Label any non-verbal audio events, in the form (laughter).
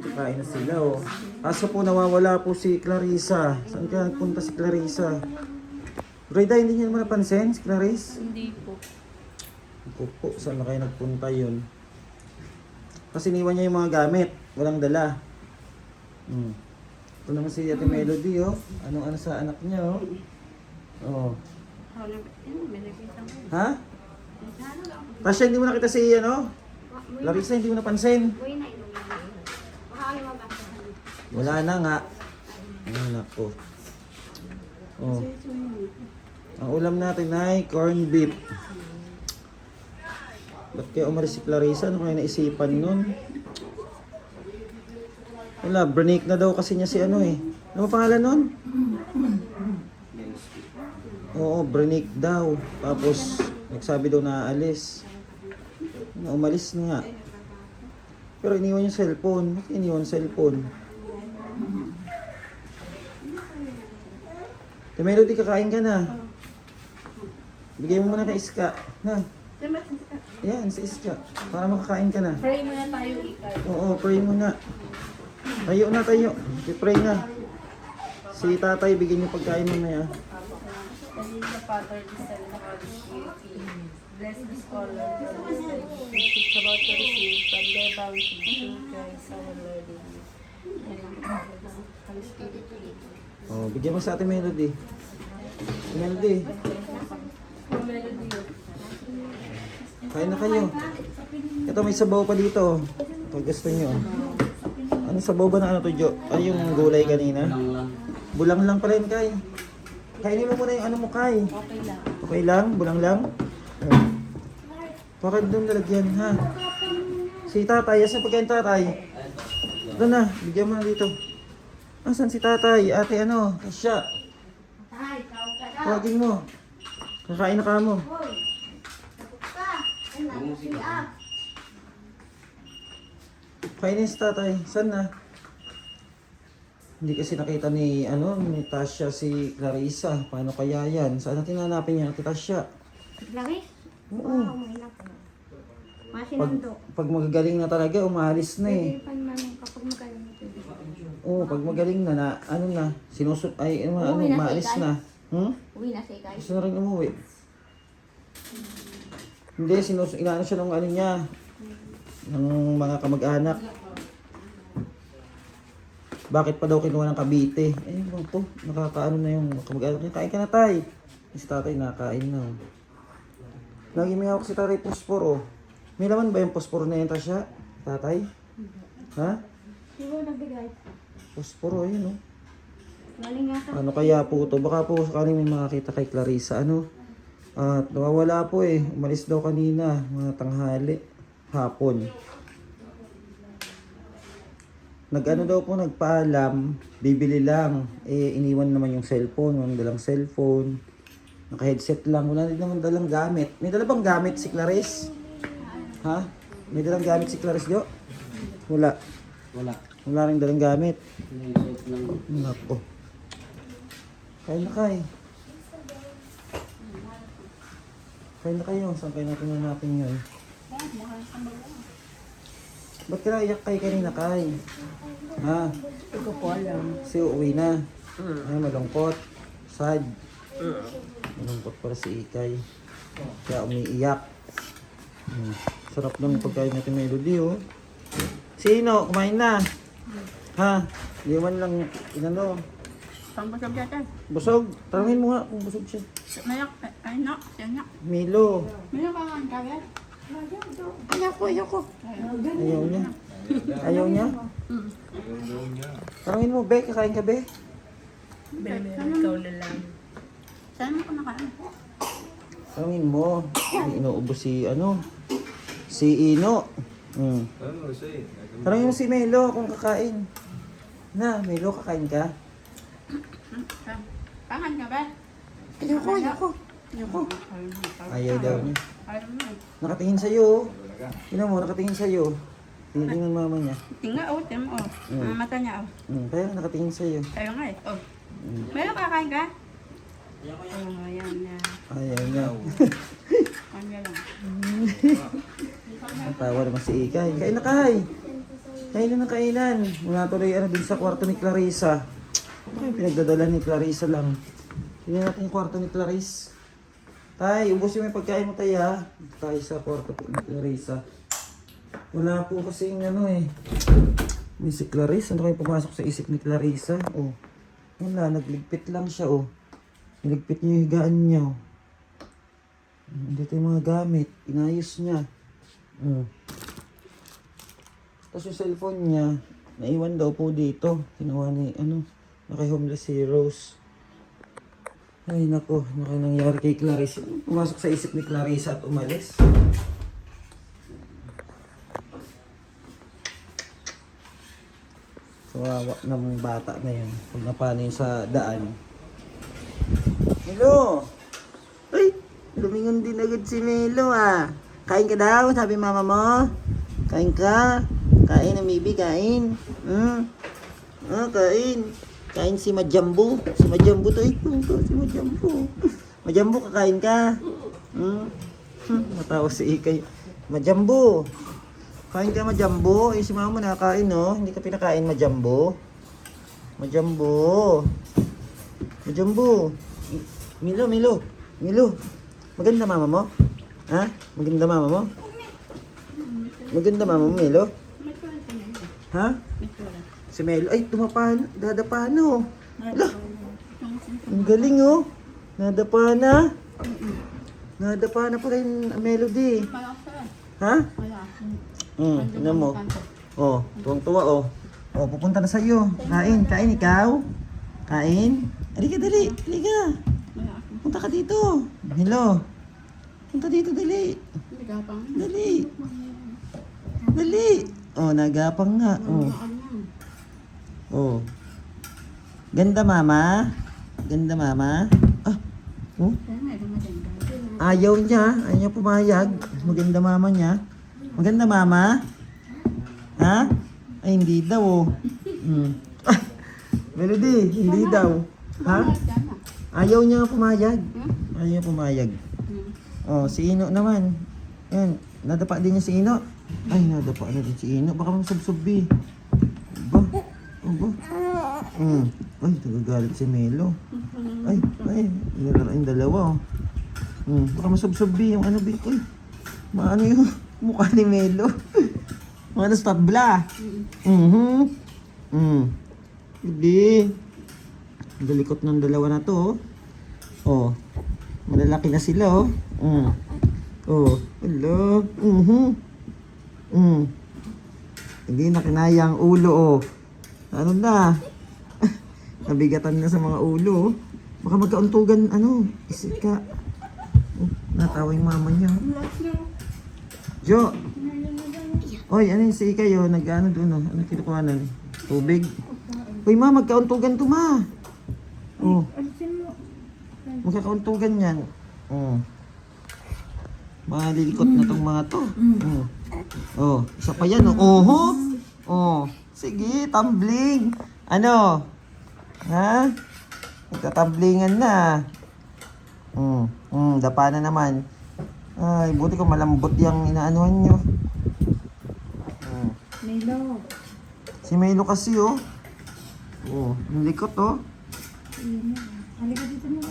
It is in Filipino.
Kain na sila oh. Kaso po nawawala po si Clarissa. Saan ka nagpunta si Clarissa? Reda, hindi niyo naman napansin si Clarice? Hindi po. Ako po, saan na kayo nagpunta yun? Kasi iniwan niya yung mga gamit. Walang dala. Hmm. Ito naman si Ate Melody oh. Anong ano sa anak niya oh. Oh. Ha? Tasha, hindi mo nakita si ano? Larissa, hindi mo napansin. Wala na nga. Ay, nako. Oh. Ang ulam natin ay corned beef. Ba't kaya umalis si Clarissa? Ano kaya naisipan nun? Wala, break na daw kasi niya si ano eh. Ano pangalan nun? Oo, break daw. Tapos, nagsabi daw na aalis. Na umalis na nga. Pero iniwan yung cellphone. Bakit iniwan cellphone? Te Melody, kakain ka na. Bigay mo muna kay Iska. Na. Yan, si Iska. Para makakain ka na. Pray muna tayo ikay. Oo, pray muna. Tayo na tayo. I-pray na. Si tatay, bigyan niyo pagkain mamaya. Kasi the Father, the Son, and the Holy Spirit. Bless the scholar, the teach about to receive from their bounty through Christ our Lord. Amen. Holy Spirit, Oh, bigyan mo sa ating Melody. Melody, kain na kayo. Ito may sabaw pa dito. Pag gusto niyo. Ano sabaw ba na ano to, Jo? Ay, yung gulay kanina? Bulang lang pala yun, Kay. Kainin mo muna yung ano mo, Kay. Okay lang. Okay lang? Bulang lang? Oh. Bakit doon lalagyan, ha? Si tatay, asan pagkain tatay? Ito na, bigyan mo na dito. Asan si tatay? Ate ano? Kasya. Tawagin mo. Kakain na ka mo. Kainin si tatay. Saan na? Hindi kasi nakita ni ano ni Tasha si Clarissa. Paano kaya yan? Saan natin hanapin yan, Ate Tasha? Laki? Oo. Wow, may. Pag, pag magagaling na talaga, umalis na eh. Pwede pa naman kapag magaling ito. Oo, pag magaling na na, ano na, sinusot, ay, ano, ano Uuwi na si maalis Ikay? na. Hmm? Uwi na si Ikay. Gusto na rin umuwi. Hindi, sinus, inaano siya ng ano niya, ng mga kamag-anak. Bakit pa daw kinuha ng Cavite? Eh, ano to? Nakakaano na yung kamag-anak niya. Kain ka na, tay. Si tatay nakain na. oh. Lagi may hawak si tatay pospor, oh. May laman ba yung pospor na yun, Tasha? Tatay? Ha? Siguro nagbigay. Pospor, oh, yun, oh. Galing nga. Ano kaya po to? Baka po sakaling may makakita kay Clarissa. Ano? At nawawala po eh. Umalis daw kanina. Mga tanghali. Hapon. Nag-ano daw po, nagpaalam. Bibili lang. Eh, iniwan naman yung cellphone. Walang dalang cellphone. Naka-headset lang. Wala din naman dalang gamit. May dala bang gamit si Clarice? Ha? May dalang gamit si Clarice, Jo? Wala. Wala. Wala rin dalang gamit. Nako. Kain na kain. Kain na kayo. Saan kayo natin hanapin yun? Ba't ka naiyak kay kanina kay? Ha? Hindi ko po alam. Si uuwi na. Ay, malungkot. Sad. Malungkot para si Ikay. Kaya umiiyak. Hmm. Sarap ng pagkain natin melody oh. Sino? Kumain na. Ha? Di man lang inano. Pambasag dyan. Busog. Tanungin mo nga kung busog siya. Mayak, ay na, siya Milo. Mayak ka nga kagad. Ayoko, ayoko. Ayaw niya. Ayaw niya? Tanungin mo, Be, kakain ka, Be? Bebe, ikaw na lang. Saan mo ko nakain? Tanungin mo. (coughs) Inuubos si, ano, si Ino. Hmm. Tanungin mo si Melo kung kakain. Na, Melo, kakain ka? Pangan ka ba? Ayoko, ayoko. Ayoko. Ayaw daw niya. Nakatingin sa'yo. oh. Tingnan mo, nakatingin sa'yo. Tinitingnan mama niya. Tingnan, oh, tingnan mo, oh. Mm. Mata niya, oh. Hmm, kaya nakatingin sa'yo. Ayaw nga, eh. Oh. Hmm. Meron kakain ka? Oh, ayan (laughs) na. Ayaw niya. Kanya lang. Natawa naman si Ikay. Kain na, Kay. Kainan ng kainan. Wala tuloy ano dun sa kwarto ni Clarissa. Ano yung pinagdadala ni Clarissa lang? Tingnan natin yung kwarto ni Clarissa. Tay, ubos yung may pagkain mo tay ha. Tayo sa kwarto ni Clarissa. Wala po kasi yung ano eh. May si Clarissa. Ano kayo pumasok sa isip ni Clarissa? Oh. Wala, nagligpit lang siya oh. Niligpit niya yung higaan niya oh. Dito yung mga gamit. Inayos niya. Mm. Tapos yung cellphone niya, naiwan daw po dito. Kinuha ni, ano, na kay Homeless Heroes. Ay, nako, ano kaya nangyari kay Clarissa? Pumasok sa isip ni Clarissa at umalis. Kawawa ng bata na yun. Pag napano yun sa daan. Hello! Ay! Lumingon din agad si Melo ah. Kain ka daw, sabi mama mo. Kain ka. Kain na maybe, kain. Hmm. Ah, kain. Kain si Majambo. Si Majambo to. Ito, si Majambo. Majambo, kakain ka. Hmm. Hmm, Matawa si Ikay. Majambo. Kain ka, Majambo. Eh, si mama mo nakakain, no? Hindi ka pinakain, Majambo. Majambo. Majambo. Milo, Milo. Milo. Maganda mama mo? Ha? Maganda mama mo? Maganda mama mo, Milo? Ha? Si Melo. Ay, tumapan. Dadapa na, oh. Ala. Ang galing, oh. Nadapa na. Nadapa na pala yung melody. Ha? Hmm, tingnan mo. Oh, tuwang-tuwa, oh. Oh, pupunta na sa iyo. Kain, kain ikaw. Kain. Halika, dali. Halika. Punta ka dito. Hello. Punta dito, dali. Dali. Dali. Oh, nagapang nga. Oh. Oh. Ganda mama. Ganda mama. Ah. Oh. Ayaw niya. Ayaw niya pumayag. Maganda mama niya. Maganda mama. Ha? Ay, hindi daw. Oh. (laughs) Ah. Melody, hindi daw. Ha? Ayaw niya pumayag. Ayaw niya pumayag. Oh, si Ino naman. Yan, nadapa din niya si Ino. Ay, nadapa na din si Ino. Baka masubsobi. Ba? Oh, ba? Hmm. Ay, nagagalit si Melo. Ay, ay, nilaro yung dalawa. Oh. Hmm. Baka masubsobi yung ano, Bi. Uy, maano yung (laughs) mukha ni Melo. Mga nastabla. Mhm. Mm. Hindi. Ang Dalikot ng dalawa na to. Oh. oh. Malalaki na sila oh. Mm. Oh. Hello. Mhm. Mm. Hindi na kinaya ang ulo oh. Ano na? (laughs) Nabigatan na sa mga ulo. Baka magkauntugan ano. Isika. Oh, natawa yung mama niya. Jo. Oy, ano yung si Ikay oh, nag-ano doon. Ano kinukuhanan? Tubig. Uy ma, magkauntugan to ma. Oh. Magkakauntugan yan. Oh. Malilikot na tong mga to. Oh. Oh, isa pa yan oh. Oho. Oh. Sige, tumbling. Ano? Ha? Magtatamblingan na. Hmm. Hmm, dapa na naman. Ay, buti ko malambot yung inaanuhan nyo. Hmm. Milo. Si Milo kasi oh. Oh, ang likot oh. Halika dito mo.